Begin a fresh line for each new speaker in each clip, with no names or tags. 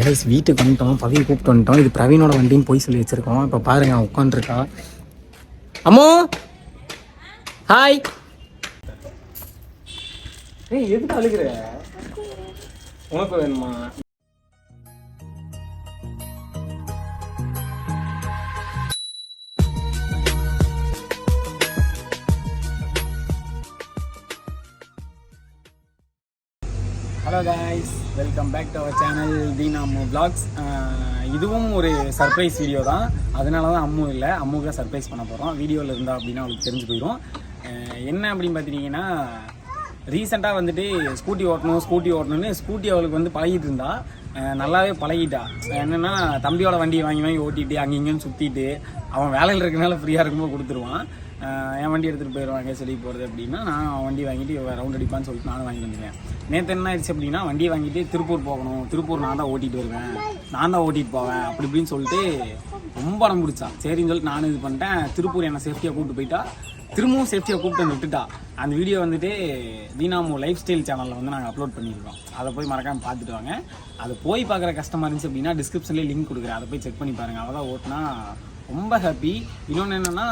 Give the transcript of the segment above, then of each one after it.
Guys வீட்டுக்கு வந்துட்டோம் பவியை கூப்பிட்டு வந்துட்டோம். இது பிரவீனோட வண்டின்னு போய் சொல்லி வச்சிருக்கோம். இப்போ பாருங்க அவன் உட்காந்துருக்கா அம்மோ! ஹாய் ஏய் எதுக்கு அழுகிற? உனக்கு வேணுமா? Welcome back to our channel Theen Ammu vlogs இதுவும் ஒரு சர்ப்ரைஸ் வீடியோ தான். அதனால தான் அம்மு இல்லை. அம்முக்கு சர்ப்ரைஸ் பண்ண போகிறோம் வீடியோவில் இருந்தால் அப்படின்னா அவளுக்கு தெரிஞ்சு போயிடும் uh, என்ன அப்படின்னு பார்த்தீங்கன்னா ரீசெண்டாக வந்துட்டு ஸ்கூட்டி ஓட்டணும் ஸ்கூட்டி ஓட்டணும்னு ஸ்கூட்டி அவளுக்கு வந்து பழகிட்டு இருந்தா. Uh, நல்லாவே பழகிட்டா. Uh, என்னென்னா தம்பியோட வண்டியை வாங்கி வாங்கி ஓட்டிட்டு அங்கே இங்கேயும் சுற்றிட்டு அவன் வேலையில் இருக்கனால ஃப்ரீயாக இருக்கும்போது கொடுத்துருவான். என் வண்டி எடுத்துகிட்டு போயிடுவாங்க சொல்லி போகிறது அப்படின்னா நான் வண்டி வாங்கிட்டு ரவுண்ட் அடிப்பான்னு சொல்லிட்டு நானும் வாங்கிட்டு வந்துடுவேன் நேற்று என்ன ஆயிடுச்சு அப்படின்னா வண்டியை வாங்கிட்டு திருப்பூர் போகணும். திருப்பூர் நான் தான் ஓட்டிகிட்டு வருவேன். நான் தான் ஓட்டிகிட்டு போவேன். அப்படி இப்படின்னு சொல்லிட்டு ரொம்ப அடம் பிடிச்சான் சரின்னு சொல்லிட்டு நானும் இது பண்ணிட்டேன். திருப்பூர் என்னை சேஃப்டியாக கூப்பிட்டு போயிட்டா. திரும்பவும் சேஃப்டியாக கூப்பிட்டு வந்து விட்டுட்டா. அந்த வீடியோ வந்துட்டு தீனாமோ லைஃப் ஸ்டைல் சேனலில் வந்து நாங்கள் அப்லோட் பண்ணியிருக்கோம். அதை போய் மறக்காமல் பார்த்துட்டு வாங்க. அதை போய் பார்க்குற கஷ்டமாக இருந்துச்சு அப்படின்னா டிஸ்கிரிப்ஷன்லேயே லிங்க் கொடுக்குறேன். அதை போய் செக் பண்ணி பாருங்கள் அவள் தான் ஓட்டினா ரொம்ப ஹாப்பி இன்னொன்று என்னென்னா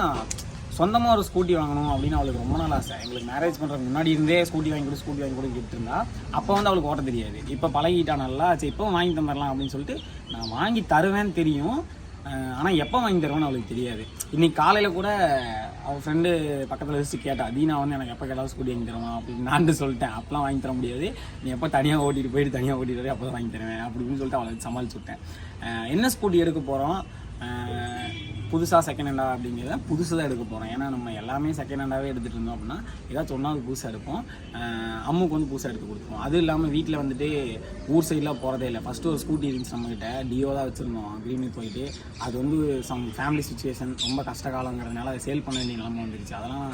சொந்தமாக ஒரு ஸ்கூட்டி வாங்கணும் அப்படின்னு அவளுக்கு ரொம்ப நாள் ஆசை. எங்களுக்கு மேரேஜ் பண்ணுறதுக்கு முன்னாடி இருந்தே ஸ்கூட்டி வாங்கி கொடு ஸ்கூட்டி வாங்கி கொடு கேட்டு இருந்தா அப்போ வந்து அவளுக்கு ஓட்ட தெரியாது. இப்போ பழகிட்டா நல்லா சரி இப்போ வாங்கி தந்துடலாம் அப்படின்னு சொல்லிட்டு நான் வாங்கி தருவேன்னு தெரியும். ஆனால் எப்போ வாங்கி தருவேன்னு அவளுக்கு தெரியாது. இன்னைக்கு காலையில் கூட அவள் ஃப்ரெண்டு பக்கத்தில் வச்சு கேட்டா தீனா வந்து எனக்கு எப்போ கேட்டாலும் ஸ்கூட்டி வாங்கி தருவான் அப்படின்னு நான் சொல்லிட்டேன். அப்போலாம் வாங்கி தர முடியாது. நீ எப்போ தனியாக ஓட்டிட்டு போயிட்டு தனியாக ஓட்டிட்டு வரே அப்போ தான் வாங்கி தருவேன் அப்படின்னு சொல்லிட்டு அவளை சமாளிச்சு விட்டேன். என்ன ஸ்கூட்டி எடுக்க போகிறோம் புதுசாக செகண்ட் ஹேண்டாக அப்படிங்கிறத புதுசு தான் எடுக்க போகிறோம் ஏன்னா நம்ம எல்லாமே செகண்ட் ஹேண்டாகவே எடுத்துகிட்டு இருந்தோம் அப்படின்னா ஏதாச்சும் ஒன்றாவது புதுசாக எடுப்போம். அம்முக்கு வந்து புதுசாக எடுத்து கொடுத்துருவோம். அது இல்லாமல் வீட்டில் வந்துட்டு ஊர் சைடெலாம் போகிறதே இல்லை. ஃபஸ்ட்டு ஒரு ஸ்கூட்டி இருந்துச்சு நம்மக்கிட்ட டியோ தான் வச்சுருந்தோம். கிரீனி போயிட்டு. அது வந்து சம் ஃபேமிலி சுச்சுவேஷன் ரொம்ப கஷ்ட காலங்கிறதுனால அதை சேல் பண்ண வேண்டிய நிலமை வந்துருச்சு. அதெல்லாம்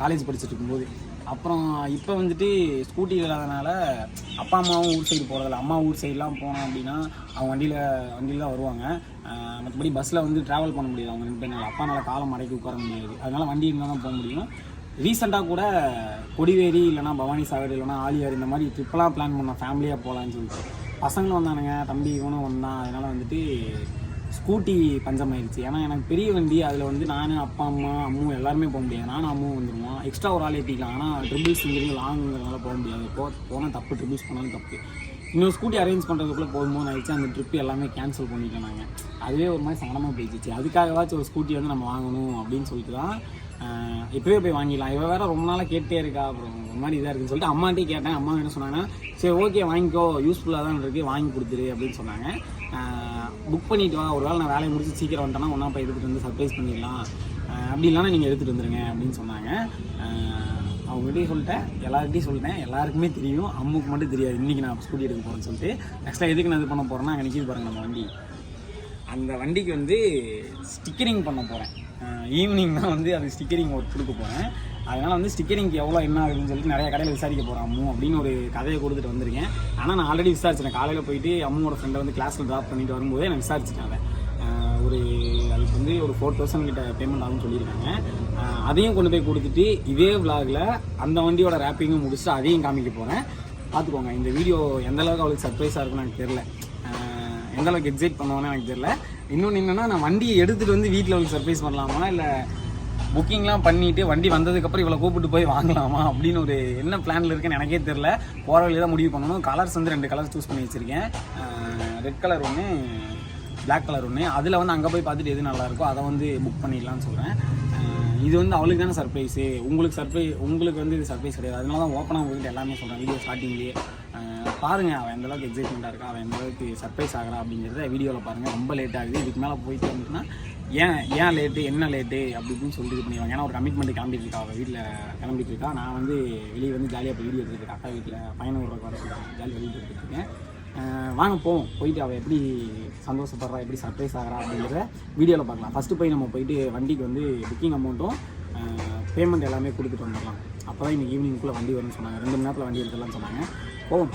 காலேஜ் படிச்சுட்டு இருக்கும்போது அப்புறம் இப்போ வந்துட்டு ஸ்கூட்டி இல்லாதனால அப்பா அம்மாவும் ஊர் சைடு போகிறதில்ல அம்மா ஊர் சைடுலாம் போனோம் அப்படின்னா அவங்க வண்டியில் வண்டியில் தான் வருவாங்க. மற்றபடி பஸ்ஸில் வந்து ட்ராவல் பண்ண முடியாது. அவங்க ரெண்டு பேர் அப்பானால காலம் மடக்கி உட்கார முடியாது. அதனால் வண்டி இருந்தால் தான் போக முடியும். ரீசெண்டாக கூட கொடிவேரி இல்லைனா பவானி சாகர் இல்லைனா ஆலியார் இந்த மாதிரி ட்ரிப்பெல்லாம் பிளான் பண்ணோம். ஃபேமிலியாக போகலான்னு சொல்லிட்டு. பசங்களும் வந்தானுங்க. தம்பி இவனும் வந்தான். அதனால் வந்துட்டு ஸ்கூட்டி பஞ்சம் ஆயிடுச்சு ஏன்னா எனக்கு பெரிய வண்டி அதில் வந்து நான் அப்பா அம்மா அம்மும் எல்லாருமே போக முடியாது. நானும் அம்மும் வந்துடுவோம் எக்ஸ்ட்ரா ஒரு ஆள் ஏற்றிக்கலாம் ஆனால் ட்ரிபிள்ஸ் இங்கிருந்து லாங்குங்கிறதுனால போக முடியாது. போ போனால் தப்பு ட்ரிபிள்ஸ் போனாலும் தப்பு. இன்னொரு ஸ்கூட்டி அரேஞ்ச் பண்ணுறதுக்குள்ளே போகும்போது ஆயிடுச்சு அந்த ட்ரிப் எல்லாமே கேன்சல் பண்ணிட்டோம் நாங்கள் அதுவே ஒரு மாதிரி சங்கடமாக போயிடுச்சு. அதுக்காகவாச்சும் ஒரு ஸ்கூட்டி வந்து நம்ம வாங்கணும் அப்படின்னு சொல்லிட்டு தான் இப்போவே போய் வாங்கிடலாம். இவ வேற ரொம்ப நாளாக கேட்டே இருக்கா. அப்புறம் ஒரு மாதிரி இதாக இருக்குன்னு சொல்லிட்டு அம்மாட்டே கேட்டேன். அம்மா என்ன சொன்னாங்கன்னா சரி ஓகே வாங்கிக்கோ. யூஸ்ஃபுல்லாக தான் இருக்குது வாங்கி கொடுத்துரு அப்படின்னு சொன்னாங்க. புக் பண்ணிட்டு வா. ஒரு வேளை நான் வேலையை முடிச்சு சீக்கிரம் வந்துட்டேன்னா ஒன்றா போய் எடுத்துகிட்டு வந்து சர்ப்ரைஸ் பண்ணிடலாம். அப்படி இல்லைனா நீங்கள் எடுத்துகிட்டு வந்துருங்க அப்படின்னு சொன்னாங்க. அவங்ககிட்டயும் சொல்லிட்டேன். எல்லார்கிட்டையும் சொல்லிட்டேன். எல்லாருக்குமே தெரியும். அம்முக்கு மட்டும் தெரியாது. இன்றைக்கி நான் ஸ்கூட்டி எடுக்க போகிறேன்னு சொல்லிட்டு. ஆக்சுவலாக எதுக்கு நான் இது பண்ண போகிறேன்னா அங்கே நிற்கிது பாருங்கள் நம்ம வண்டி. அந்த வண்டிக்கு வந்து ஸ்டிக்கரிங் பண்ண போகிறேன் ஈவினிங் தான் வந்து அது ஸ்டிக்கரிங் ஒர்க் கொடுக்க போகிறேன் அதனால் வந்து ஸ்டிக்கரிங்க்கு எவ்வளோ என்ன ஆகுதுன்னு சொல்லிட்டு நிறைய கடையில் விசாரிக்க போகிறோம் அம்மு அப்படின்னு ஒரு கதையை கொடுத்துட்டு வந்திருக்கேன். ஆனால் நான் ஆல்ரெடி விசாரிச்சிட்டேன். காலையில் போயிட்டு அம்முவோட ஃப்ரெண்டை வந்து கிளாஸில் ட்ராப் பண்ணிட்டு வரும்போதே நான் விசாரிச்சிட்டேன் அதை ஒரு அதுக்கு வந்து ஒரு ஃபோர் தௌசண்ட் கிட்ட பேமெண்ட் ஆகும்னு சொல்லியிருக்காங்க. அதையும் கொண்டு போய் கொடுத்துட்டு இதே விலாகில் அந்த வண்டியோட ரேப்பிங்கும் முடிச்சுட்டு அதையும் காமிக்க போகிறேன் பார்த்துக்கோங்க இந்த வீடியோ எந்த அளவுக்கு அவளுக்கு சர்ப்ரைஸாக இருக்குன்னு எனக்கு தெரில எந்தளவுக்கு எந்த அளவுக்கு எக்ஸைட் பண்ணுவானு எனக்கு தெரில இன்னொன்று என்னென்னா நான் வண்டியை எடுத்துகிட்டு வந்து வீட்டில் அவளுக்கு சர்ப்ரைஸ் பண்ணலாமா? இல்லை புக்கிங்லாம் பண்ணிட்டு வண்டி வந்ததுக்கப்புறம் இவ்வளோ கூப்பிட்டு போய் வாங்கலாமா அப்படின்னு ஒரு என்ன பிளானில் இருக்குன்னு எனக்கே தெரில போகிற வழியில தான் முடிவு பண்ணணும். கலர்ஸ் வந்து ரெண்டு கலர் சூஸ் பண்ணி வச்சுருக்கேன். ரெட் கலர் ஒன்று பிளாக் கலர் ஒன்று அதில் வந்து அங்கே போய் பார்த்துட்டு எது நல்லாயிருக்கோ அதை வந்து புக் பண்ணிடலாம்னு சொல்கிறேன் இது வந்து அவளுக்கு தானே சர்ப்ரைஸு உங்களுக்கு சர்ப்ரைஸ் உங்களுக்கு வந்து இது சர்ப்ரைஸ் கிடையாது. அதனால தான் ஓப்பனாக உங்கள்கிட்ட எல்லாமே சொல்கிறேன் வீடியோ ஸ்டார்டிங்லேயே பாருங்கள் அவன் எந்தளவுக்கு எக்ஸைட்மெண்ட்டாக இருக்கா அவன் எந்தளவுக்கு சர்ப்ரைஸ் ஆகிறா அப்படிங்கிறத வீடியோவில் பாருங்கள் ரொம்ப லேட் ஆகுது. இதுக்கு மேலே போயிட்டு வந்துட்டுனா ஏன் ஏன் லேட்டு என்ன லேட்டு அப்படி இப்படின்னு சொல்லிட்டு இது பண்ணிடுவாங்க. ஏன்னா ஒரு கமிட்மெண்ட் கிளம்பிட்டு இருக்கா அவள் வீட்டில் கிளம்பிட்டு இருக்கா நான் வந்து வெளியே வந்து ஜாலியாக போய் வீடியோ எடுத்துருக்கேன் அக்கா வீட்டில் பயணம் விடுறதுக்கு வர சொல்லி ஜாலி வெளியே எடுத்துருக்கேன் இருக்கேன். வாங்க போவோம் போயிட்டு அவள் எப்படி சந்தோஷப்படுறா எப்படி சர்ப்ரைஸ் ஆகிறா அப்படிங்கிறத வீடியோவில் பார்க்கலாம். ஃபஸ்ட்டு போய் நம்ம போயிட்டு வண்டிக்கு வந்து புக்கிங் அமௌண்ட்டும் பேமெண்ட் எல்லாமே கொடுத்துட்டு வந்துடலாம். அப்போ தான் இன்னைக்கு ஈவினிங்குள்ளே வண்டி வரும்னு சொன்னாங்க. ரெண்டு மணி நேரத்தில் வண்டி எடுத்துடலாம்னு சொன்னாங்க. போவோம்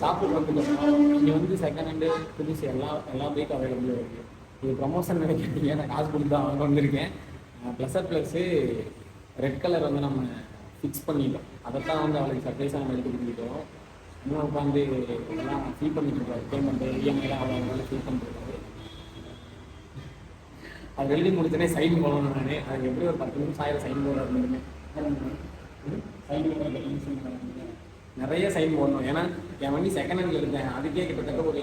சாப்பிட்றதுக்கு இங்கே வந்து செகண்ட் ஹேண்டு புதுசு எல்லா எல்லா பைக்கும் அவைலபிளாக இருக்குது இது ப்ரமோஷன் நினைக்கிறீங்க நான் காசு கொடுத்து தான் வாங்க வந்திருக்கேன். ப்ளஸர் ப்ளஸ்ஸு ரெட் கலர் வந்து நம்ம ஃபிக்ஸ் பண்ணிட்டோம். அதைத்தான் வந்து அவளுக்கு சர்ப்ரைஸாக நம்ம எடுத்து கொடுத்துட்டோம் இன்னும் உட்காந்து எல்லாம் ஃபீல் பண்ணிட்டு இருக்காரு. பேமெண்ட்டு இஎம்ஐலாம் அவ்வளோ ஃபீல் பண்ணிருக்காரு அது எழுதி முடிச்சோடனே சைன் போடணும் நான். அது எப்படி ஒரு பத்து நிமிஷம் ஆயிரம் சைன் போட இருந்ததுமே சைன் போட நிறைய சைன் போடணும். ஏன்னா என் வண்டி செகண்ட் ஹேண்டில் இருந்தேன். அதுக்கே கிட்டத்தட்ட ஒரு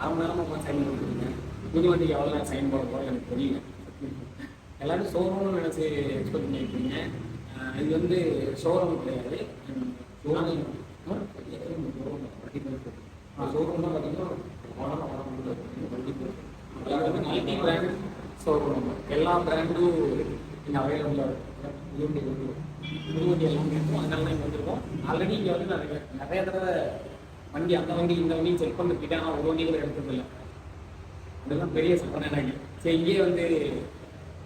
அரை மணி நேரமாக உட்காந்து சைன் போட்டுருந்தேன் புது வண்டிக்கு எவ்வளோ நேரம் சைன் போட போகிறோம் எனக்கு தெரியல. எல்லாரும் ஷோரூம்னு நினச்சி எக்ஸ்பெக்ட் பண்ணியிருக்கீங்க. இது வந்து ஷோரூம் கிடையாது. ஷோரூம் தான் பார்த்தீங்கன்னா இது வந்து மல்டி பிராண்ட் ஷோரூம் எல்லா பிராண்டும் இங்கே அவைலபிளாக இருக்கும் இருபத்தி வண்டி எல்லாமே இருக்கும் அதனால தான் இங்கே வந்திருக்கோம். ஆல்ரெடி இங்கே வந்து நிறைய நிறைய தடவை வண்டி அந்த வண்டி இந்த வண்டியும் செக் பண்ணிருக்கேன் ஆனால் ஒரு வண்டி கூட எடுத்ததில்லை இதெல்லாம் பெரிய சப்பனை எனக்கு சரி இங்கேயே வந்து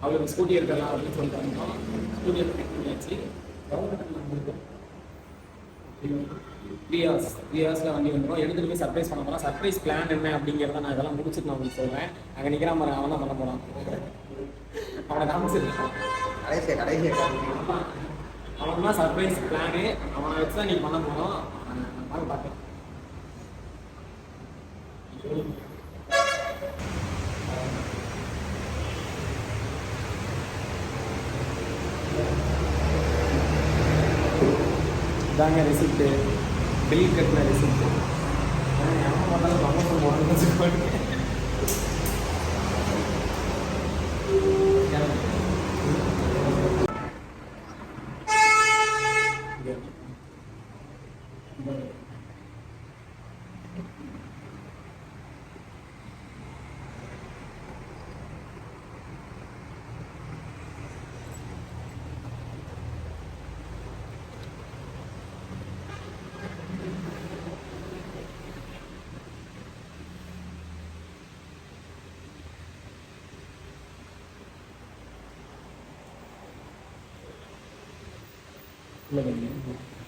அவளுக்கு ஸ்கூட்டி எடுக்கலாம் அப்படின்னு சொல்லிட்டாங்க ஸ்கூட்டி எடுத்து பண்ணியாச்சு. த்ரீ ஹவர்ஸ் த்ரீ ஹவர்ஸில் வண்டி வந்துடும் எடுத்துகிட்டு போய் சர்ப்ரைஸ் பண்ண போகிறோம் சர்ப்ரைஸ் பிளான் என்ன அப்படிங்கிறத நான் இதெல்லாம் முடிச்சுட்டு நான் உங்களுக்கு சொல்லுவேன் அங்கே நிற்கிறான் மாதிரி அவன் தான் பண்ண போகிறான் அவனை காமிச்சிருக்கான்.
கடைசியா கடைசியா
அவன் தான் சர்ப்ரைஸ் பிளானு அவனை வச்சு தான் நீங்கள் பண்ண போகிறோம் வாங்க பார்க்கலாம் இதாங்க ரெசிப்ட்டு பில் கட்டின ரெசிப்ட் எவன் பார்த்தாலும் அமௌண்ட் போடணும்னு வச்சுக்கோங்க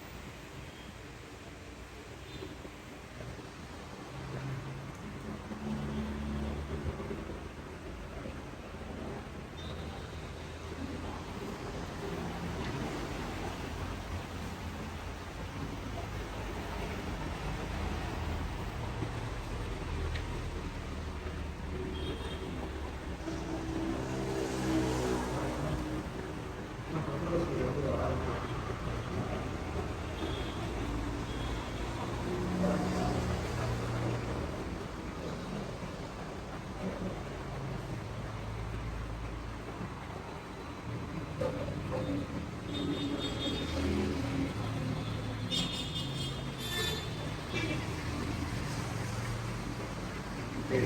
en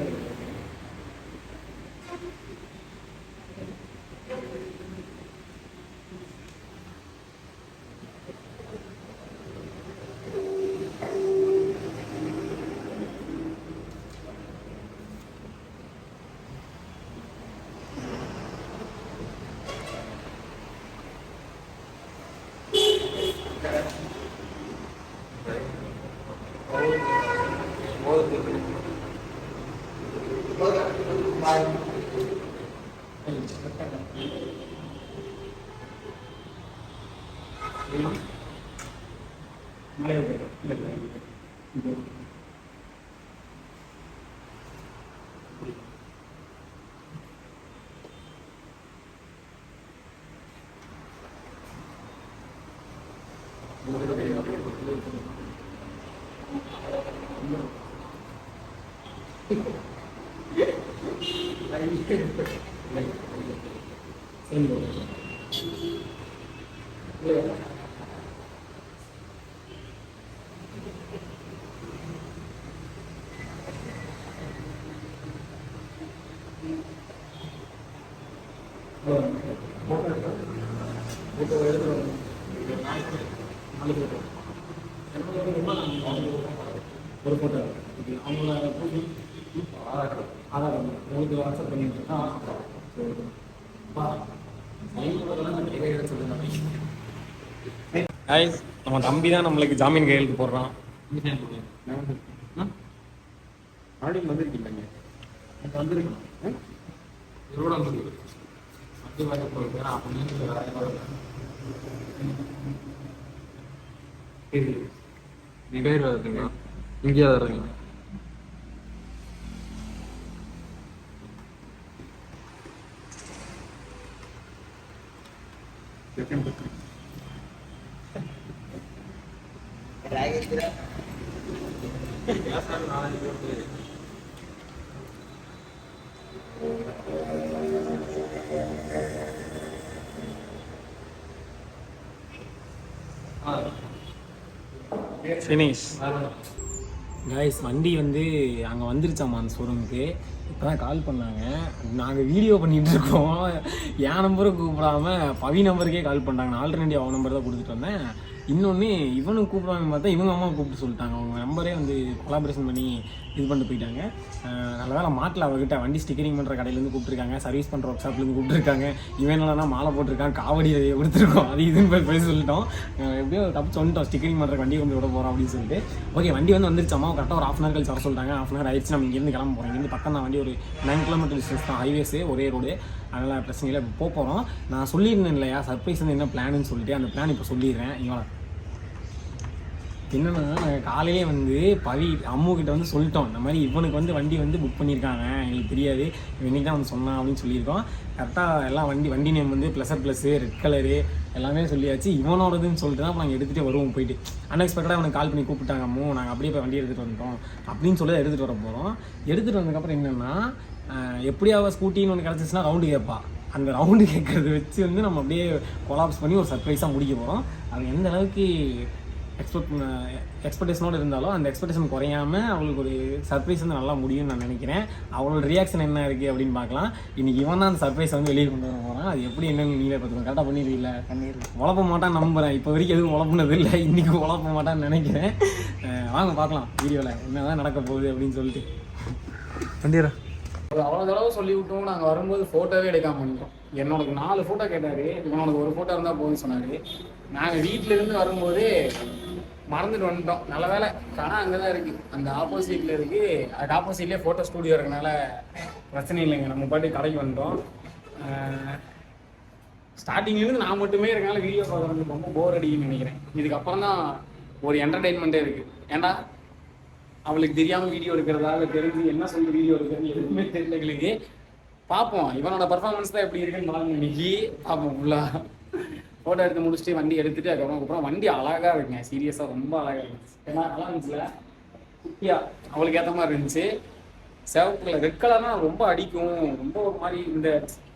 el இல்லைங்க ஒரு ஃபோட்டோ அவங்கள ஆதார் ஆதார் உங்களுக்கு வாட்ஸ்அப் பண்ணிட்டு ஆ சரி பா கைஸ் நம்ம தம்பி தான் நம்மளுக்கு ஜாமீன் கையெழுத்து போடுறான். மறுபடியும் வந்திருக்கீங்க வந்திருக்கேன் இதோட வந்து அது வர போகுது அப்போ நீங்கள் வேற சினேஷ் கைஸ் வண்டி வந்து அங்கே வந்துருச்சாம்மா அந்த ஷோரூமுக்கு இப்போ தான் கால் பண்ணாங்க. நாங்கள் வீடியோ பண்ணிகிட்டு இருக்கோம். என் நம்பரும் கூப்பிடாம பவி நம்பருக்கே கால் பண்ணாங்க நான் ஆல்ரெடி அவன் நம்பர் தான் கொடுத்துட்டு வந்தேன். இன்னொன்று இவனும் கூப்பிடுவாங்க பார்த்தா இவங்க அம்மா கூப்பிட்டு சொல்லிட்டாங்க. அவங்க நம்பரே வந்து கொலாபரேஷன் பண்ணி இது பண்ணிட்டு போயிட்டாங்க. அஹ் நல்ல வேலை மாட்டில் அவர்கிட்ட வண்டி ஸ்டிக்கரிங் பண்ணுற கடையிலேருந்து கூப்பிட்டுருக்காங்க. சர்வீஸ் பண்ணுற ஒர்க் ஷாப்லேருந்து கூப்பிட்டுருக்காங்க. இவன் என்னன்னா மாலை போட்டிருக்கான் காவடி கொடுத்துருக்கோம் அது இதுன்னு போய் போய் சொல்லிட்டோம். எப்படியோ தப்பு சொல்லிட்டோம். ஸ்டிக்கரிங் பண்ணுற வண்டி வந்து விட போகிறோம் அப்படின்னு சொல்லிட்டு. ஓகே வண்டி வந்து வந்துருச்சாமா கரெக்டாக ஒரு ஆஃப் அன் கழிச்சு வர சொல்லிட்டாங்க. ஆஃப் அன் ஆயிடுச்சு. நம்ம இங்கேருந்து கிளம்ப போகிறோம் இங்கேருந்து பக்கம் தான் வண்டி ஒரு நைன் கிலோமீட்டர் டிஸ்டன்ஸ் தான். ஹைவேஸு ஒரே ரோடு அதனால் பிரச்சனை இல்லை இப்போ போக போகிறோம் நான் சொல்லியிருந்தேன் இல்லையா? சர்ப்ரைஸ் வந்து என்ன பிளான்னு சொல்லிட்டு அந்த பிளான் இப்போ சொல்லிடுறேன். இவன் என்னன்னா நாங்கள் காலையிலே வந்து பவி அம்முக்கிட்ட வந்து சொல்லிட்டோம். இந்த மாதிரி இவனுக்கு வந்து வண்டி வந்து புக் பண்ணியிருக்காங்க. எங்களுக்கு தெரியாது. இவன் தான் வந்து சொன்னான் அப்படின்னு சொல்லியிருக்கோம். கரெக்டாக எல்லாம் வண்டி வண்டி நேம் வந்து ப்ளஸர் ப்ளஸ்ஸு ரெட் கலரு எல்லாமே சொல்லியாச்சு. இவனோடதுன்னு சொல்லிட்டு தான் நாங்கள் எடுத்துகிட்டே வருவோம் போயிட்டு. அன்எக்ஸ்பெக்டடாக அவனுக்கு கால் பண்ணி கூப்பிட்டாங்க. அம்மோ நாங்கள் அப்படியே போய் வண்டி எடுத்துகிட்டு வந்துட்டோம். அப்படின்னு சொல்லி எடுத்துகிட்டு வர போகிறோம் எடுத்துகிட்டு வந்ததுக்கப்புறம் என்னென்னா எப்படியாவது ஸ்கூட்டின்னு ஒன்று கிடச்சிச்சுன்னா ரவுண்டு கேட்பா அந்த ரவுண்டு கேட்குறத வச்சு வந்து நம்ம அப்படியே கொலாப்ஸ் பண்ணி ஒரு சர்ப்ரைஸாக முடிக்க போகிறோம் அது எந்த அளவுக்கு எக்ஸ்பெக்ட் எக்ஸ்பெக்டேஷனோடு இருந்தாலும் அந்த எக்ஸ்பெக்டேஷன் குறையாம அவளுக்கு ஒரு சர்ப்ரைஸ் வந்து நல்லா முடியும்னு நான் நினைக்கிறேன். அவளோட ரியாக்ஷன் என்ன இருக்குது அப்படின்னு பார்க்கலாம். இன்னைக்கு இவன் தான் அந்த சர்ப்ரைஸ் வந்து வெளியே கொண்டு வர போகிறான் அது எப்படி என்னன்னு நீங்களே பார்த்துக்கோ கரெக்டாக பண்ணிடுவீங்களா உழப்ப மாட்டான் நம்புறேன். இப்போ வரைக்கும் எதுவும் உழப்புனது இல்லை. இன்னைக்கு உழப்ப மாட்டான்னு நினைக்கிறேன். வாங்க பார்க்கலாம். வீடியோவில் என்னதான் நடக்க போகுது அப்படின்னு சொல்லிட்டு.
வண்டியரா
ஒரு அவ்வளோ தடவை சொல்லி விட்டோம். நாங்கள் வரும்போது ஃபோட்டோவே எடுக்காம பண்ணிட்டோம் என்னோட நாலு ஃபோட்டோ கேட்டார். இவனோட ஒரு ஃபோட்டோ இருந்தால் போதும் சொன்னார். நாங்கள் வீட்டில இருந்து வரும்போது மறந்துட்டு வந்துட்டோம். நல்ல வேலை ஆனால் அங்கே தான் இருக்குது அந்த ஆப்போசிட்டில் இருக்குது அதுக்கு ஆப்போசிட்லேயே ஃபோட்டோ ஸ்டூடியோ இருக்கனால பிரச்சனை இல்லைங்க. நம்ம பாட்டு கடைக்கு வந்துட்டோம். ஸ்டார்டிங்லேருந்து நான் மட்டுமே இருக்கனால வீடியோ பார்க்குறது ரொம்ப போர் அடிக்குன்னு நினைக்கிறேன். இதுக்கப்புறம் தான் ஒரு என்டர்டெயின்மெண்ட்டே இருக்குது ஏன்னா அவளுக்கு தெரியாமல் வீடியோ எடுக்கிறதா? இல்லை தெரிஞ்சு என்ன சொல்லி வீடியோ எடுக்கிறது எதுவுமே தெரியல எங்களுக்கு. பார்ப்போம் இவனோட பர்ஃபார்மன்ஸ் தான் எப்படி இருக்குன்னு பாருங்க இன்னைக்கு. பார்ப்போம் ஃபுல்லாக ஃபோட்டோ எடுத்து முடிச்சுட்டு வண்டி எடுத்துட்டு அதுக்கப்புறம் அப்புறம் வண்டி அழகா இருக்குங்க. சீரியஸாக ரொம்ப அழகா இருந்துச்சு. ஏன்னா நல்லா இருந்துச்சுல? குட்டியா. அவளுக்கு ஏற்ற மாதிரி இருந்துச்சு. சிவப்பு கலர் ரெட் கலர்னா ரொம்ப அடிக்கும். ரொம்ப ஒரு மாதிரி இந்த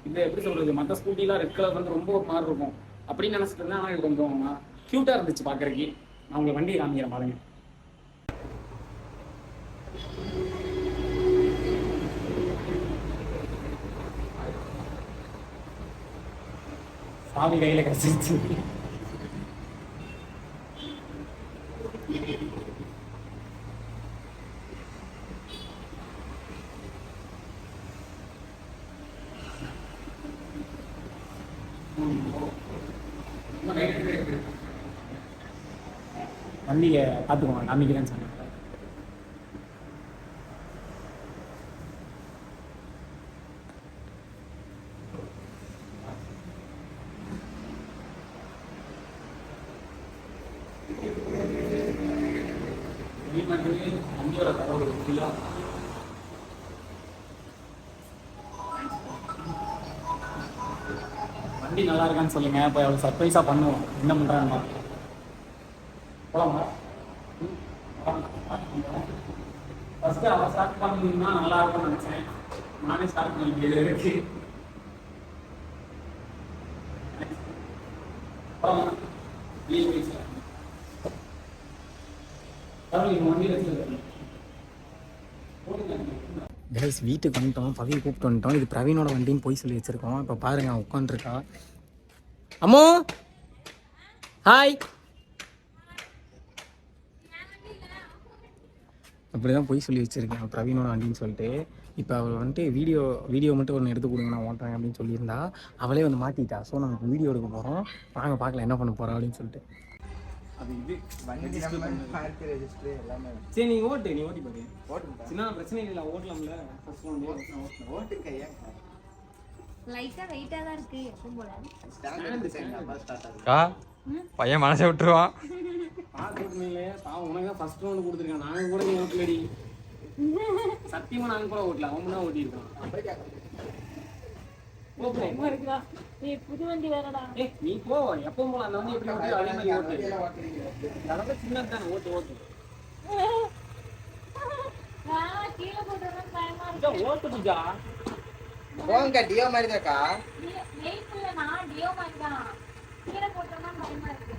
இந்த எப்படி சொல்றது? மற்ற ஸ்கூட்டிலாம் ரெட் கலர் வந்து ரொம்ப ஒரு மாதிரி இருக்கும். அப்படின்னு நினைச்சிட்டு இருந்தேன். ஆனால் கொஞ்சம் க்யூட்டாக இருந்துச்சு பார்க்குறக்கு நான் உங்களுக்கு வண்டியை காமிக்கிறேன் பாருங்க. சாமி கையில கசிச்சு வண்டியை பார்த்துக்கோங்க நம்பிக்கிறேன்னு சொன்னேன் வண்டி நல்லா இருக்கான்னு சொல்லுங்க. போய் அவளுக்கு சர்ப்ரைஸா பண்ணுவோம். என்ன பண்றாங்க போலாமா? ஃபர்ஸ்ட் அவ ஸ்டார்ட் பண்ணீங்கன்னா நல்லா இருக்கும்னு நினைச்சேன். நானே ஸ்டார்ட் பண்ண வேண்டியது இருக்கு. கேஸ் வீட்டுக்கு வந்துட்டோம். பவியை கூப்பிட்டு வந்துட்டோம். இது பிரவீனோட வண்டின்னு போய் சொல்லி வச்சிருக்கோம். இப்போ பாருங்க உட்காந்துருக்கா அம்மோ. ஹாய் அப்படி தான் போய் சொல்லி வச்சிருக்கேன். பிரவீனோட வண்டின்னு சொல்லிட்டு. இப்போ அவள் வந்துட்டு வீடியோ வீடியோ மட்டும் ஒன்று எடுத்து கொடுங்க நான் ஓட்டுறேன் அப்படின்னு சொல்லியிருந்தா அவளே வந்து மாட்டிட்டா ஸோ நாங்கள் வீடியோ எடுக்க போகிறோம் வாங்க பார்க்கலாம் என்ன பண்ண போகிறோம் அப்படின்னு சொல்லிட்டு. அது இது சரி நீ ஓட்டு நீ ஓட்டி பாரு.
ஓட்டுங்க.
சின்ன பிரச்சனை இல்லை ஓட்டலாம்ல. ஃபர்ஸ்ட் ஒன்
ஓட்டுங்க
ஆ பையன் மனசை விட்டுருவான்.
உனக்கு ஃபர்ஸ்ட் ரவுண்ட் கொடுத்துருக்கேன். நாங்க கூட நீ ஓட்டலடி. சத்தியமா நாங்க கூட ஓட்டல. அவன் தான்.
பயமா இருக்குடா. ஏய் புது வண்டி வேறடா.
ஏய், நீ போ. எப்பவும் போல அந்த வண்டி எப்படி ஓட்டு அதே மாதிரி ஓட்டு. அதெல்லாம் சின்னது தானே. ஓட்டு ஓட்டு. ஓட்டு பூஜா.
போங்க டியோ மாதிரி தாக்கா
வெயிட் இல்ல நான் டியோ மாதிரி தான் கீழே போட்டுறேன் பயமா இருக்கு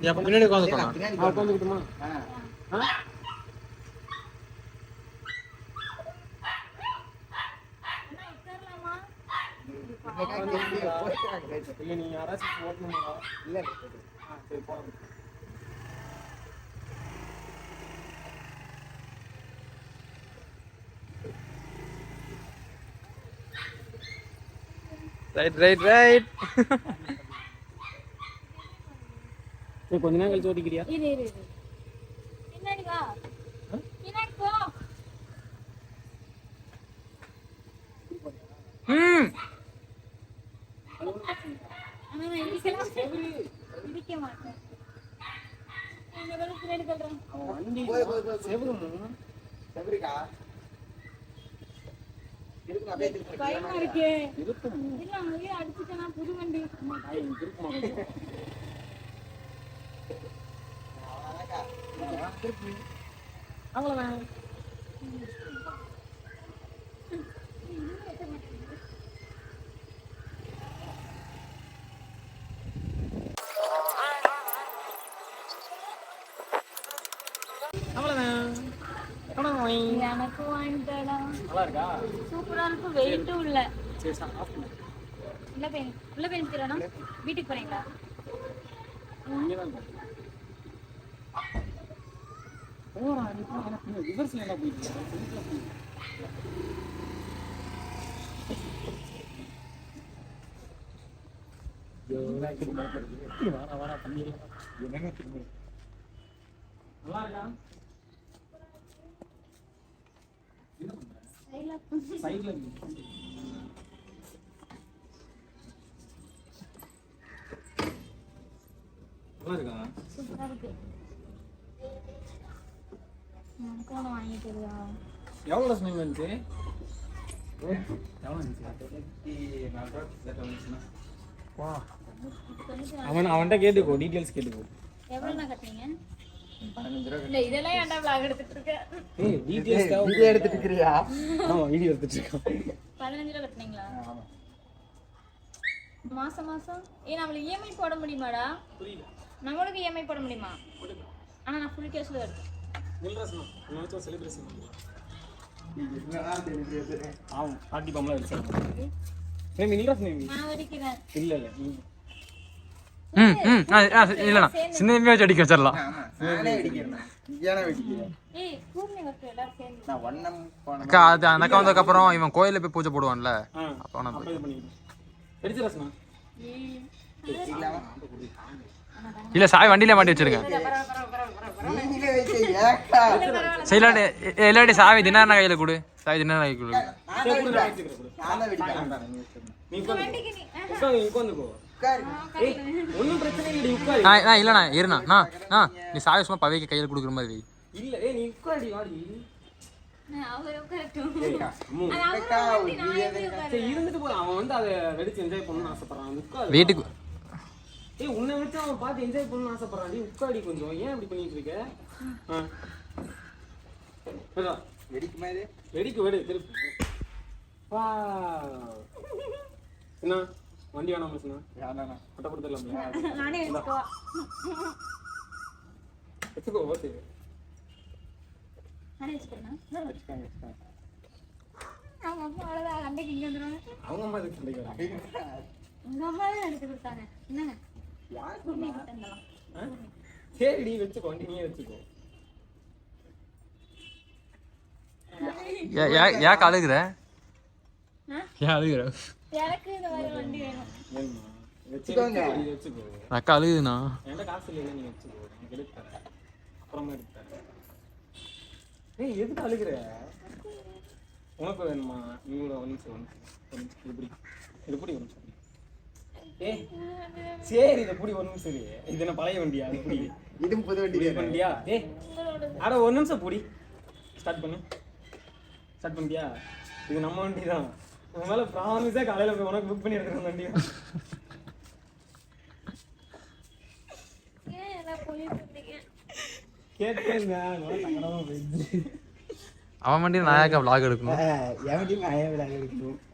நீ அப்ப பின்னாடி
உட்காரலாமா
இல்லை நீ யாராச்சும் ஓட்டணுமா
இல்ல
ஆ சரி போகலாம்
ரைட் ரைட் ரைட்
சரி கொஞ்ச நேரம் கழிச்சு ஓட்டிக்கிறியா?
இரு இரு இரு. பின்னாடி வா. பின்னாடி போ.
ம்.
ஆனா நான் இடிக்கலாம் இடிக்க மாட்டேன். இந்த வேலை பின்னாடி தள்ளுறேன்.
அவன் வண்டி
போய், போய், செவருக்கா?
பயமா இருக்கே. இல்ல அங்கேயே அடிச்சுட்டேனா புது வண்டி
அவ்வளவுதான் அவ்வளவுதான்.
எனக்கு வாங்கிட்டடா
நல்லா இருக்கா
சூப்பரா இருக்கும் வெயிட்டும் இல்ல
சரி சார் ஆஃப் பண்ணு
உள்ள போய் உள்ள போய் நிக்கிறேனா வீட்டுக்கு போறீங்களா
இங்கே தான் இருக்கு. போடா, நீ போ, எனக்கு போயிட்டு. வாடா, வாடா, பண்ணிடலாம். என்னங்க? நல்லா இருக்கா? என்ன? சைடுல இருக்கு. நல்லா இருக்கா
சூப்பரா இருக்கு எனக்கு ஒன்று
எவ்வளோ சொன்னீங்க வந்துச்சு எவ்வளோ வந்துச்சு வா. அவன் அவன்கிட்ட கேட்டுக்கோ டீட்டெயில்ஸ் கேட்டுக்கோ.
எவ்வளோ கட்டினீங்க? இல்ல இதெல்லாம் ஏன்டா vlog எடுத்துட்டு இருக்க?
ஏய்
வீடியோ எடுத்துட்டு இருக்கிறியா?
ஆமா வீடியோ எடுத்துட்டு இருக்கோம்.
பதினஞ்சு ரூபா கட்டினீங்களா? மாசம் மாசம்? ஏ நம்மளுக்கு இஎம்ஐ போட முடியுமாடா?
புரியல.
நம்மளுக்கு இஎம்ஐ போட முடியுமா? ஆனா நான் ஃபுல் கேஷ்ல
உன்னை வச்சு செலிப்ரேஷன் ஆமாம் நில்ராஸ்
வடிக்கிறேன்
இல்ல இல்ல
ம் ம் ஆ ஆ, இல்லைண்ணா. சின்ன தம்பி வச்சு அடிக்க வச்சிடலாம். அக்கா அது அந்த அக்கா வந்ததுக்கப்புறம் இவன் கோயிலில் போய் பூஜை போடுவான்ல. அப்போ இல்லை சாய் வண்டியிலே மாட்டி வச்சிருங்க. சரி இல்லாட்டி சாவி தினார் கையில் கொடு. சாவி தினார் கையில் கொடு.
நான்
இல்லைண்ணா இருண்ணா. நான் நீ சாவி சும்மா பவைக்கு கையில் கொடுக்குற மாதிரி.
இல்ல நீ உட்காடி வாடி.
வீட்டுக்கு
ஏய் உன்னை வச்சு அவன் பார்த்து என்ஜாய் பண்ணணும்னு ஆசைப்படுறான் நீ உட்காடி கொஞ்சம். ஏன் இப்படி பண்ணிட்டு இருக்க? ஆ. போடா.
வெடிக்குமா இது?
வெடிக்கு வெடி திருப்பி. வா என்ன வண்டி வேணாம் மிஸ்னா
வேணாண்ணா.
பட்ட கொடுத்துடலாம்
நானே
வச்சுக்கோ ஓட்டு
நானே வச்சுக்கிறேன்
வச்சுக்கோங்க வச்சுக்கோங்க.
அவங்க அம்மா அவ்வளோதான் அண்டைக்கு இங்கே வந்துடுவாங்க
அவங்க அம்மா இதுக்கு சண்டைக்கு வராங்க?
உங்க அம்மா தான் எடுத்து கொடுத்தாங்க. என்னங்க? நீ?
சரி நீ வச்சுக்கோ. நீயே வச்சுக்கோ
ஏன் அழுகுற? ஏன் அழுகுற?
நீ
அக்கா அழுகுதுண்ணா.
என்கிட்ட காசு இல்லை நீ வச்சுக்கோ. எனக்கு எடுத்து தரேன். அப்புறமா எடுத்து தரேன். ஏய் எதுக்கு அழுகுற? உனக்கு வேணுமா? நீ கூட ஒரு நிமிஷம் ஒரு நிமிஷம். ஒரு நிமிஷம். இது பிடி இது பிடி ஒரு நிமிஷம் ஏ சரி இதை புடி ஒரு நிமிஷம் சரி இது என்ன பழைய வண்டியா? அது புடி.
இதுவும் புது வண்டி
வண்டியா? ஏ அட ஒரு நிமிஷம் புடி. ஸ்டார்ட் பண்ணு. ஸ்டார்ட் பண்ணிட்டியா? இது நம்ம வண்டி தான் உன் மேல ப்ராமிஸா காலையில போய் உனக்கு புக் பண்ணி எடுத்துருந்த வண்டி
ஏன் இருந்தீங்க
கேட்டுங்க
அவன் வண்டி நான் ஏக்கா vlog எடுக்கணும்.
என் வண்டியும் நான் விளையாட இருக்கும்
ஆமா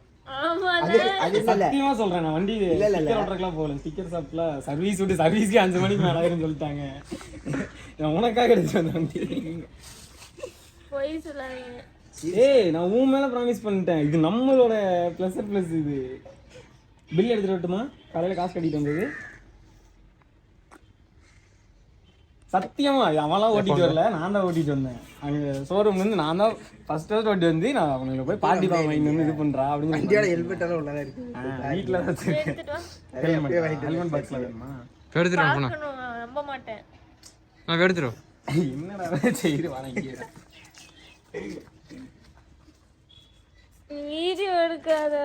சத்தியமா சொல்றேன் நான் வண்டி
இல்ல, இல்ல.
ஸ்டிக்கர் ஓட்டுறதுக்குலாம் போகல. ஸ்டிக்கர் சர்வீஸ் விட்டு சர்வீஸ்க்கு அஞ்சு மணிக்கு மேல ஆயிரும் சொல்லிட்டாங்க. நான் உனக்காக எடுத்துட்டு வந்த வண்டி.
பொய் சொல்லாதீங்க.
ஏய் நான் உன் மேல ப்ராமிஸ் பண்ணிட்டேன். இது நம்மளோட ப்ளஸ் ப்ளஸ் இது. பில் எடுத்துட்டு வரட்டுமா? காலையில காசு கட்டிட்டு வந்தது. சத்தியமா அவன்லாம் ஓட்டிட்டு வரல நான் தான் ஓட்டிட்டு வந்தேன். அங்க ஷோரூம்ல இருந்து நான் தான் ஃபர்ஸ்ட் ஃபர்ஸ்ட் ஓட்டி வந்து நான் அவனுக்கு போய் பாட்டி பாவம் வாங்கி வந்து இது பண்றா அப்படின்னு
வண்டியோட ஹெல்மெட் எல்லாம் உள்ளதா இருக்கு.
வீட்ல தான் வச்சிருக்கேன். ஹெல்மெட் பாக்ஸ்ல வேணுமா
போனா
நான் நம்ப மாட்டேன்.
நான் எடுத்துருவோம்
என்னடா செய்து வாங்கிக்கிறேன்
வீடியோ எடுக்காத.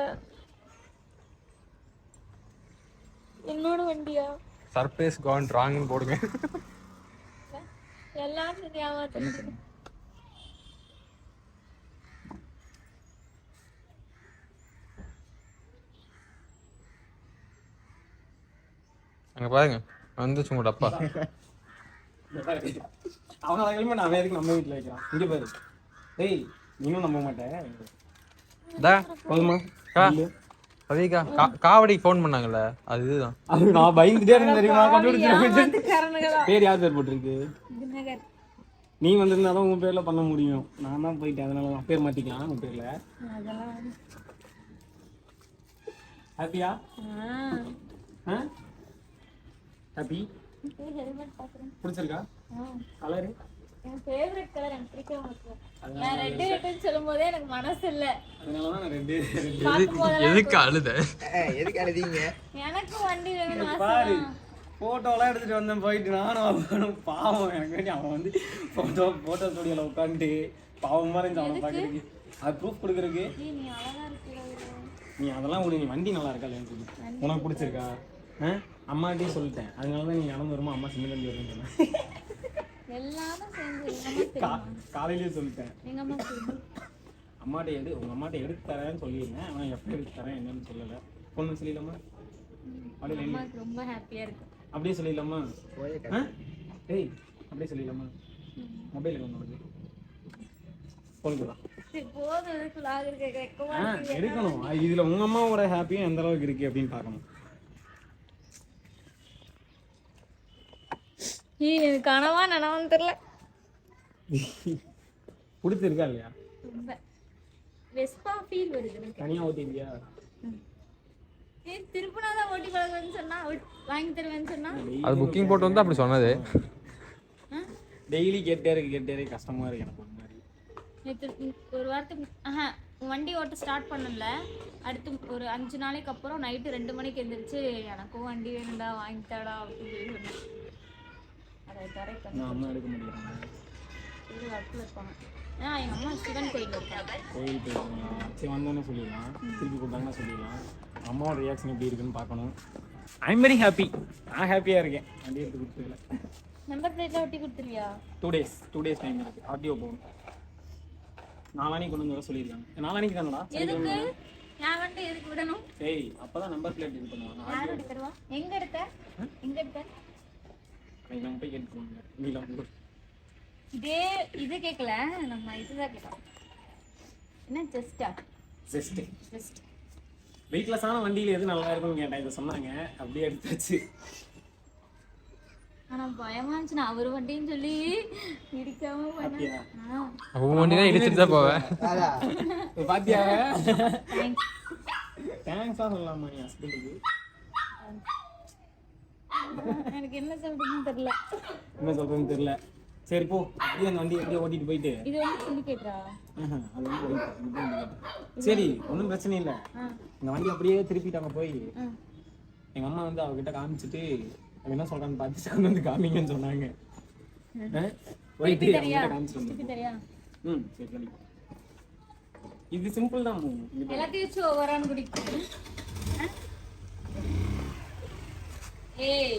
என்னோட வண்டியா?
சர்ப்ரைஸ் கான் ராங்னு போடுங்க.
எல்லாரும் ஞாபகம்
அங்க பாருங்க வந்துச்சு உங்களோட அப்பா
அவனோட ஹெல்மெட் அவன் எதுக்கு நம்ம வீட்டுல வைக்கிறான். இங்க பாரு. டேய் நீனும் நம்ப மாட்டேன் போதுமா?
கா ரவிகா கா- காவடிக்கு ஃபோன் பண்ணாங்கல்ல அது இதுதான்.
அது நான் பயந்துட்டே இருந்தேன் தெரியுமா? கண்டுபிடிச்சிருக்கேன் பேர் யார் பேர் போட்டிருக்கு? நீ வந்திருந்தா தான் உன் பேர்ல பண்ண முடியும். நான் தான் போயிட்டேன் அதனால தான். பேர் மாத்திக்கலாம் உன் பேர்ல. ஹாப்பியா?
ஆ.
ஹாப்பி?
ஹெல்மெட் பாக்குறேன்.
பிடிச்சிருக்கா? கலரு?
என் ஃபேவரட் கலர் எனக்கு பிடிக்கும் எனக்கு நான் ரெட்டு ரெட்டுன்னு சொல்லும் போதே எனக்கு மனசு இல்ல
அதனால தான் நான் ரெண்டு ரெண்டு.
பார்க்கும் போதெல்லாம்
எதுக்கு அழுத?
எதுக்கு அழுதீங்க?
வண்டி
பாரு
தான்.
போட்டோலாம் எடுத்துட்டு வந்தேன் போயிட்டு நானும் அவனும். பாவம் எனக்கு வேண்டி அவன் வந்து போட்டோ போட்டோ ஸ்டுடியோல உட்காந்துட்டு பாவமா இருந்துச்சு அவனை பார்க்கறதுக்கு. அது ப்ரூஃப் கொடுக்குறதுக்கு.
நீ அழகா இருக்கிற
நீ அதெல்லாம் நீ வண்டி நல்லா இருக்கா இல்லையான்னு சொல்லு. உனக்கு பிடிச்சிருக்கா? ஆ? அம்மாட்டையும் சொல்லிட்டேன். அதனால தான் நீ நடந்து வருமா அம்மா சின்ன தம்பி வரும்னு சொன்னேன்
எல்லாரும் சேர்ந்து
காலையிலேயே சொல்லிட்டேன்.
எங்க அம்மா தெரியுமா
அம்மாட்ட எடு உங்க அம்மாட்ட எடுத்து தரேன்னு சொல்லியிருந்தேன். ஆனால் எப்போ எடுத்து தரேன் என்னன்னு சொல்லலை. பொண்ணு சொல்லிடலாமா.
அம்மாக்கு ரொம்ப ஹாப்பியா இருக்கு.
அப்படியே சொல்லிடலாமா? ஏய் அப்படியே சொல்லிடலாமா? மொபைல்
போதும். இருக்க கேட்கவா
ஆ எடுக்கணும். இதுல உங்க அம்மாவோட ஹாப்பியும் எந்த அளவுக்கு இருக்கு அப்படின்னு பார்க்கணும்
ஏய் எனக்கு கனவா நனவான்னு தெரியல.
பிடிச்சிருக்கா இல்லையா?
வெஸ்பா ஃபீல் வருது
ஓட்டிருக்கியா
ஏய் திருப்பினா தான் ஓட்டி பழகுவேன்னு சொன்னா வாங்கி தருவேன்னு சொன்னா?
அது புக்கிங் போட்டு வந்து அப்படி சொன்னது.
ஆ?
டெய்லி கேட்டே இருக்கு கேட்டே இருக்கு. கஷ்டமா இருக்கு எனக்கு ஒரு மாதிரி.
நேத்து ஒரு வாரத்துக்கு ஆஹா வண்டி ஓட்ட ஸ்டார்ட் பண்ணல. அடுத்து ஒரு அஞ்சு நாளைக்கு அப்புறம் நைட்டு ரெண்டு மணிக்கு எந்திரிச்சு எனக்கும் வண்டி வேணும்டா வாங்கி தாடா அப்படின்னு சொல்லி. சொன்னேன் அதை
நான் அம்மா எடுக்க முடியல
இது அடுத்துல இருப்பாங்க. ஏன்னா எங்க அம்மா சிவன் கோயில் இருக்காங்க
கோயில் போயிருக்காங்க சரி வந்தோன்னே சொல்லிடலாம். திருப்பி கொடுத்தாங்கன்னா சொல்லிடலாம். அம்மாவோட ரியாக்ஷன் எப்படி இருக்குன்னு பார்க்கணும். ஐம் வெரி ஹாப்பி நான் ஹாப்பியாக இருக்கேன். வண்டி எடுத்து கொடுத்ததில்ல
நம்பர் பிளேட்ல ஒட்டி கொடுத்துருவியா?
Two days two days time இருக்கு. ஆர்டிஓ போகணும் நாளானிக்கு கொண்டு வந்து வர சொல்லியிருக்காங்க. நாளானிக்கு தானடா?
எதுக்கு? விடணும்?
அப்பதான் நம்பர் பிளேட் இது பண்ணுவாங்க
யார் எடுத்து தருவா? எங்க எடுத்த? எங்க எடுத்த
அன்னைக்கு நம்ம போய் கேட்டுக்கோங்க நீலாம்
இதே இது கேட்கல நம்ம இதுதான் கேட்டோம். என்ன ஜஸ்டா?
ஜஸ்ட்.
ஜஸ்ட்.
வெயிட்லெஸ்ஸான வண்டியில் எது நல்லா இருக்கும்னு கேட்டேன். இதை சொன்னாங்க. அப்படியே எடுத்தாச்சு.
ஆனா பயமா இருந்துச்சு. நான் அவர் வண்டின்னு சொல்லி இடிக்காம
உன் வண்டி தான் இடிச்சிட்டு தான் போவேன்.
பாத்தியா?
தேங்க்ஸ்
தேங்க்ஸா சொல்லலாமா என் ஹஸ்பண்டுக்கு
எனக்கு என்ன சொல்றதுன்னு தெரியல.
என்ன சொல்றதுன்னு தெரியல. சரி போ. அப்படியே அந்த வண்டி அப்படியே ஓட்டிட்டு போயிட்டு.
இது வந்து
அது indicator. சரி ஒன்றும் பிரச்சனை இல்லை. இந்த வண்டி அப்படியே திருப்பிட்டாங்க போய் எங்க அம்மா வந்து அவகிட்ட காமிச்சிட்டு அவ என்ன சொல்றான்னு பார்த்து கொண்டு வந்து காமிங்கன்னு சொன்னாங்க. காமிச்சிட்டு ம் சரி சரி. இது சிம்பிள் தான்
எல்லாத்தையும் ஒவ்வொரு குடிக்கும் ஏய்.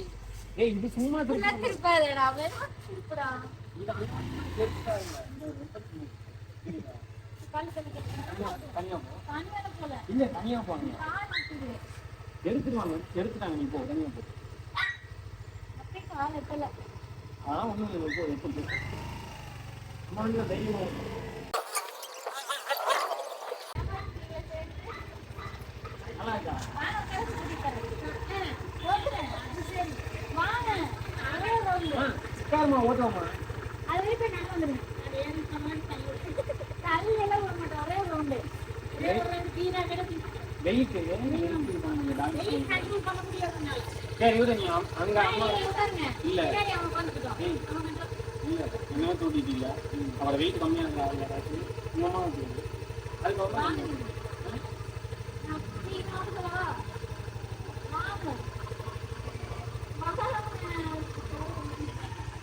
ஏய் இது சும்மா
திருப்பாதடா வேணா திருப்புடா.
இல்ல தனியா போங்க. எடுத்துருவாங்க எடுத்துட்டாங்க நீ போ தனியா போ. அதெல்லாம் ஒண்ணும் இல்லை போ எப்போ தைரியமா இரு. நல்லா இருக்கா
வாங்க கடைசி கூட்டிட்டு ஓட்டுறேன் அது சரி வாங்க ஒரே ரவுண்டு
ஆ, உட்காருமா ஓட்டுவாமா
அது போய் நான் வந்துடுங்க அது ஏன் சமாளி தள்ளி தள்ளி எல்லாம் விட மாட்டோம் ஒரே ரவுண்டு ஒரே ஒரு ரவுண்டு கீழே கிடக்கு
வெயிட் வெயிட் இருக்காங்க டாக்டர்
வெயில் கண்ட்ரோல் பண்ண முடியாதுனால
சரி நீ அம்- அங்க அம்மா. இல்ல. இல்ல என்ன தூக்கிட்டு இல்ல. அவரை வெயிட் கம்மியா இருந்தா அவங்க இருக்கு அதுக்கப்புறம்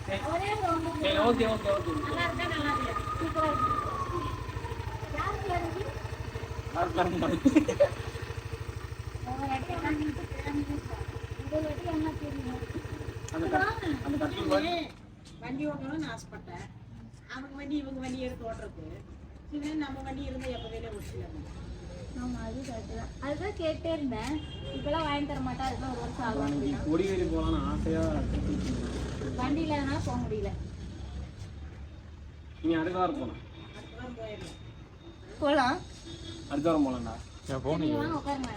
சரி ஓகே ஓகே ஓகே
நல்லா இருக்கா நல்லா இல்லையா சூப்பரா இருக்கு யாருக்கு யாருக்கு ஒரு அடி என்ன ஒரு அடி என்ன தெரியும்
அந்த கட்-
வண்டி ஓட்டணும்னு ஆசைப்பட்டேன். அவங்க வண்டி இவங்க வண்டி எடுத்து ஓட்டுறது இவன் நம்ம வண்டி இருந்தால் எப்போ வேலை ஓட்டிக்கலாம்
ஆமா அது கரெக்ட் தான். அதுதான் கேட்டே இருந்தேன். இப்பெல்லாம் வாங்கி தர மாட்டா அதுதான் ஒரு வருஷம் ஆகும் அப்படின்னா.
கொடிவேரி போகலான்னு ஆசையா இருக்கு.
வண்டி இல்லாதனால போக முடியல.
நீ அடுத்த வாரம் போலாம்.
போலாம்.
அடுத்த வாரம் போலாம்டா.
ஏன் போ
நீங்க வாங்க உட்காருங்க.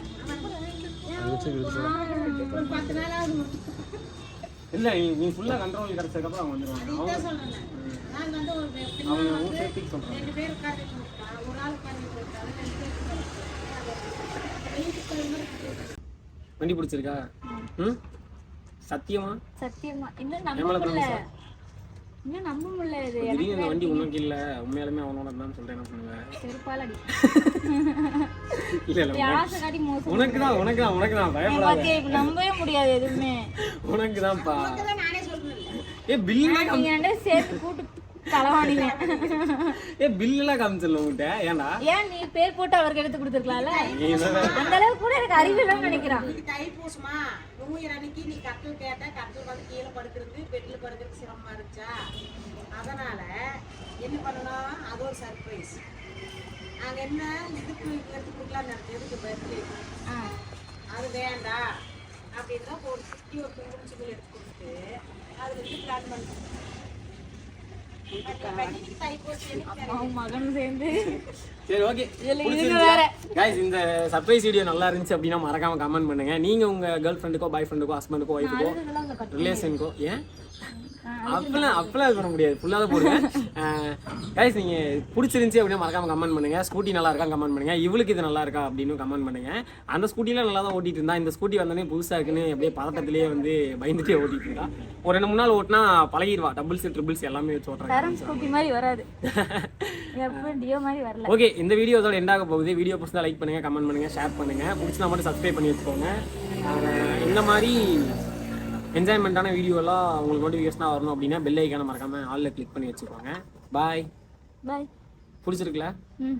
ஒரு பத்து நாள் ஆகும்.
இல்ல நீ நீ ஃபுல்லா கண்ட்ரோல் கிடைச்சதுக்கு அப்புறம் அவங்க வந்துருவாங்க. அவங்க
சொல்கிறேன் நாங்கள் வந்து ஒரு
அவங்க சேஃப்டிக்கு சொல்றாங்க.
ரெண்டு பேர் உட்காந்துட்டு இருக்காங்க ஒரு ஆள் உட்காந்துட்டு இருக்காங்க ரெண்டு பேர் உட்காந்துட்டு
வண்டி பிடிச்சிருக்கா? ம்? சத்தியமா?
சத்தியமா. இன்னும் நம்ப முடியல இன்னும் நம்ப முடியல இது.
திடீர்னு இந்த வண்டி உனக்கு இல்ல உண்மையாலுமே அவனோட தான் சொல்றேன் என்ன பண்ணுவேன்
செருப்பால் அடி
இல்ல இல்ல உனக்கு- தான் உனக்கு தான் உனக்கு தான் பயப்படாத.
பாத்தியா இப்ப நம்பவே முடியாது எதுவுமே.
உனக்கு ஏ பில்லாம்
நீங்க சேர்த்து கூட்டு களவாடிங்க
ஏ பில்லாம் காமிச்சிடல உங்ககிட்ட ஏன்டா?
ஏன் நீ பேர் போட்டு அவருக்கு எடுத்து கொடுத்துருக்கலாம்ல? அந்த அளவுக்கு கூட எனக்கு அறிவு இல்லைன்னு நினைக்கிறான்.
இது தைப்பூசமா நூயர் அன்னைக்கு நீ கட்டில் கேட்ட கட்டில் வந்து கீழே படுக்கிறது பெட்டில் படுக்கிறது சிரமமா இருந்துச்சா? அதனால என்ன பண்ணணும்? அது ஒரு சர்ப்ரைஸ் நாங்க என்ன? இதுக்கு எடுத்து கொடுக்கலாம்னு நினைச்சோம் எதுக்கு பர்த்டே
ஆ.
அது வேண்டாம் அப்படின்னு தான் ஒரு குட்டி ஒரு குங்குமச்சிகள் எடுத்து கொடுத்து அதுல இருந்து பிளான்
கைஸ் இந்த சர்ப்ரைஸ் வீடியோ நல்லா இருந்துச்சு அப்படின்னா மறக்காம கமெண்ட் பண்ணுங்க. நீங்க உங்க கேர்ள் ஃப்ரெண்டுக்கோ பாய் ஃப்ரெண்டுக்கோ ஹஸ்பண்டுக்கோ ஒய்ஃபுக்கோ ரிலேஷனுக்கோ ஏன்? அப்பெல்லாம் அப்பெல்லாம் இது பண்ண முடியாது. ஃபுல்லாக தான் போடுவேன். கைஸ் நீங்க பிடிச்சிருந்துச்சி அப்படின்னா மறக்காம கமெண்ட் பண்ணுங்க. ஸ்கூட்டி நல்லா இருக்கா கமெண்ட் பண்ணுங்க. இவளுக்கு இது நல்லா இருக்கா அப்படின்னு கமெண்ட் பண்ணுங்க. அந்த ஸ்கூட்டிலாம் நல்லா தான் ஓட்டிட்டு இருந்தா. இந்த ஸ்கூட்டி வந்தோடனே புதுசா இருக்குன்னு அப்படியே பதட்டத்திலேயே வந்து பயந்துட்டே ஓட்டிட்டு இருந்தா. ஒரு ரெண்டு மூணு நாள் ஓட்டினா பழகிடுவா. டபுள்ஸ் ட்ரிபிள்ஸ் எல்லாமே வச்சு ஓட்டுறாங்க
தரம் ஸ்கூட்டி மாதிரி வராது.
ஓகே இந்த வீடியோ இதோட எண்ட் ஆக போகுது. வீடியோ பிடிச்சா லைக் பண்ணுங்க கமெண்ட் பண்ணுங்க ஷேர் பண்ணுங்க. பிடிச்சா மட்டும் சப்ஸ்கிரைப் பண்ணி வச்சுக்கோங்க. இந்த மாதிரி என்ஜாய்மெண்ட்டான வீடியோலாம் உங்களுக்கு நோட்டிஃபிகேஷனாக வரணும் அப்படின்னா பெல் ஐக்கான மறக்காம ஆல்ல கிளிக் பண்ணி வச்சுக்கோங்க. பாய்
பாய்
பிடிச்சிருக்குல்ல ம்.